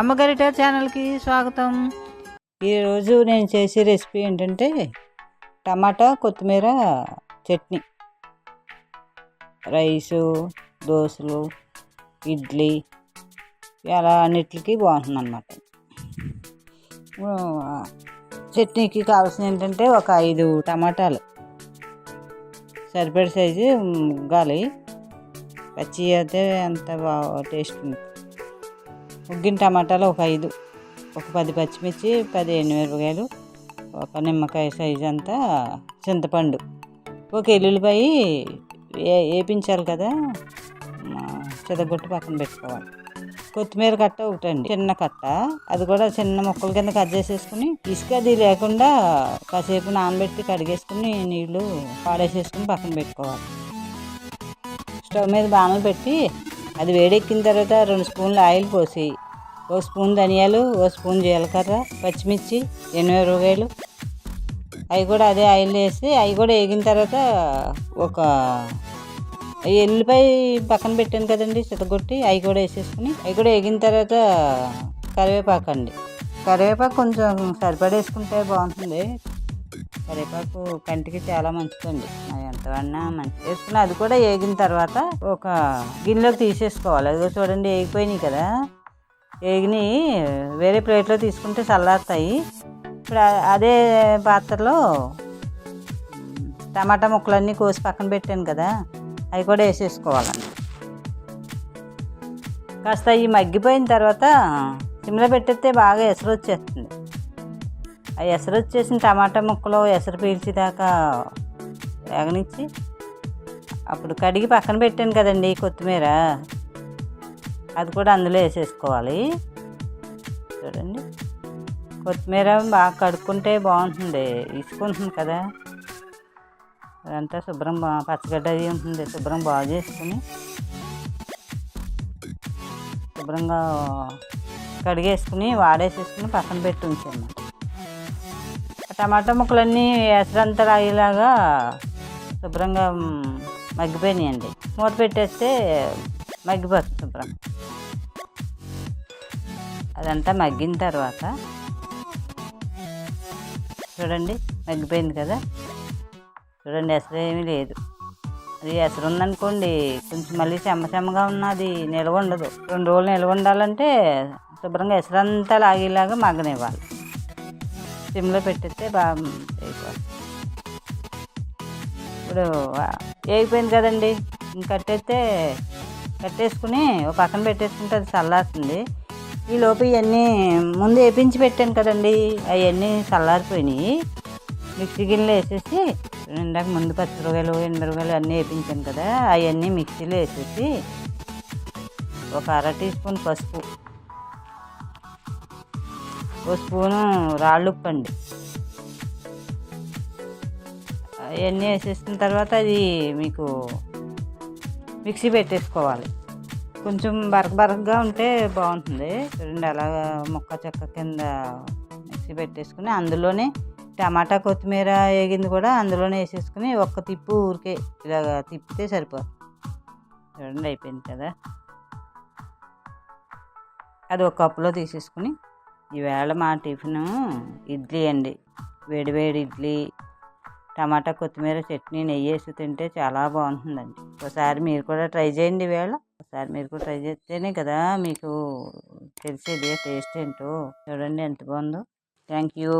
అమ్మగారిట ఛానల్కి స్వాగతం. ఈరోజు నేను చేసే రెసిపీ ఏంటంటే టమాటా కొత్తిమీర చట్నీ. రైసు దోశలు ఇడ్లీ ఇలా అన్నిటికీ బాగుంటుంది అన్నమాట చట్నీకి కావాల్సిన ఏంటంటే ఒక ఐదు టమాటాలు. సరిపడే సైజు గాలి పచ్చి అయితే అంత బాగా టేస్ట్ ఉంటుంది ఉగ్గిన టమాటాలు ఒక ఐదు ఒక పది పచ్చిమిర్చి పది ఎండుమిరపకాయలు ఒక నిమ్మకాయ సైజు అంతా చింతపండు. ఒక ఎల్లుల్లిపాయ ఏ వేపించాలి కదా చెదగొట్టి పక్కన పెట్టుకోవాలి. కొత్తిమీర కట్ట ఒకటండి చిన్న కట్ట. అది కూడా చిన్న ముక్కల కింద కట్ చేసేసుకుని ఇసుక అది లేకుండా కాసేపు నానబెట్టి కడిగేసుకుని నీళ్ళు పాడేసేసుకుని పక్కన పెట్టుకోవాలి. స్టవ్ మీద బాణలు పెట్టి అది వేడెక్కిన తర్వాత రెండు స్పూన్లు ఆయిల్ పోసి ఓ స్పూన్ ధనియాలు ఓ స్పూన్ జీలకర్ర పచ్చిమిర్చి ఎనభై రూపాయలు. అవి కూడా అదే ఆయిల్ వేసి అవి కూడా వేగిన తర్వాత ఒక ఎల్లిపాయ పక్కన పెట్టాను కదండి చితగొట్టి అవి కూడా వేసేసుకుని అవి కూడా వేగిన తర్వాత కరివేపాకు అండి. కరివేపాకు కొంచెం సరిపడేసుకుంటే బాగుంటుంది. కరివేపాకు కంటికి చాలా మంచిదండి. నా ఎంత మంచి వేసుకుని అది కూడా వేగిన తర్వాత ఒక గిన్నెలోకి తీసేసుకోవాలి. అదిగో చూడండి వేగిపోయినాయి కదా. వేగిని వేరే ప్లేట్లో తీసుకుంటే చల్లారుతాయి. ఇప్పుడు అదే పాత్రలో టమాటా ముక్కలన్నీ కోసి పక్కన పెట్టాను కదా అవి కూడా వేసేసుకోవాలండి కాస్త ఈ మగ్గిపోయిన తర్వాత సిమ్లో పెట్టేస్తే బాగా ఎసరు వచ్చేస్తుంది ఆ ఎసరు వచ్చేసిన టమాటా ముక్కలు ఎసరు పీల్చేదాకా వేగనిచ్చి అప్పుడు కడిగి పక్కన పెట్టాను కదండి కొత్తిమీర. అది కూడా అందులో వేసేసుకోవాలి. చూడండి. కొత్తిమీర బాగా కడుక్కుంటే బాగుంటుంది. ఇసుకుంటుంది కదా. అదంతా శుభ్రం బా పచ్చగడ్డ అది ఉంటుంది. శుభ్రం బాగు చేసుకుని శుభ్రంగా కడిగేసుకుని వాడేసేసుకుని పక్కన పెట్టి ఉంచాను. టమాటా ముక్కలన్నీ ఎసరంతా రాయేలాగా శుభ్రంగా మగ్గిపోయినాయండి. మూత పెట్టేస్తే మగ్గిపోతుంది శుభ్రం. అదంతా మగ్గిన తర్వాత చూడండి మగ్గిపోయింది కదా. చూడండి అసలు ఏమీ లేదు. అది ఎసరు ఉందనుకోండి కొంచెం మళ్ళీ చెమ్మ చెమ్మగా ఉన్నది నిల్వ ఉండదు. రెండు రోజులు నిల్వ ఉండాలంటే శుభ్రంగా ఎసరంతా లాగేలాగా మగ్గనివ్వాలి. సిమ్లో పెట్టేస్తే బాగా అయిపోవాలి ఇప్పుడు వేగిపోయింది కదండి. కట్టేస్తే కట్టేసుకుని ఒక పక్కన పెట్టేసుకుంటే అది చల్లారుతుంది. ఈ లోపు ఇవన్నీ ముందు వేపించి పెట్టాను కదండి. అవన్నీ చల్లారిపోయినాయి. మిక్సీ గిన్నెలో వేసేసి ఇందాక ముందు పచ్చిమిరకాయలు ఎండుమిరకాయలు అన్నీ వేపించాను కదా. అవన్నీ మిక్సీలో వేసేసి ఒక అర టీ స్పూన్ పసుపు. ఓ స్పూను రాళ్ళుప్పు ఇవన్నీ అవన్నీ వేసేసిన తర్వాత అది మీకు మిక్సీ పెట్టేసుకోవాలి. కొంచెం బరక బరకగా ఉంటే బాగుంటుంది. చూడండి అలాగా మొక్క చెక్క కింద మిక్సీ పెట్టేసుకుని అందులోనే టమాటా కొత్తిమీర వేగింది కూడా అందులోనే వేసేసుకుని ఒక్క తిప్పు ఊరికే ఇలాగ తిప్పితే సరిపోతుంది చూడండి అయిపోయింది కదా. అది ఒక కప్పులో తీసేసుకుని ఈవేళ మా టిఫిన్ ఇడ్లీ అండి. వేడి వేడి ఇడ్లీ టమాటా కొత్తిమీర చట్నీ నెయ్యి వేసి తింటే చాలా బాగుంటుందండి. ఒకసారి మీరు కూడా ట్రై చేయండి ఈవేళ. ఒకసారి మీరు కూడా ట్రై చేస్తేనే కదా మీకు తెలిసేది టేస్ట్ ఏంటో చూడండి ఎంత బాగుందో. Thank you.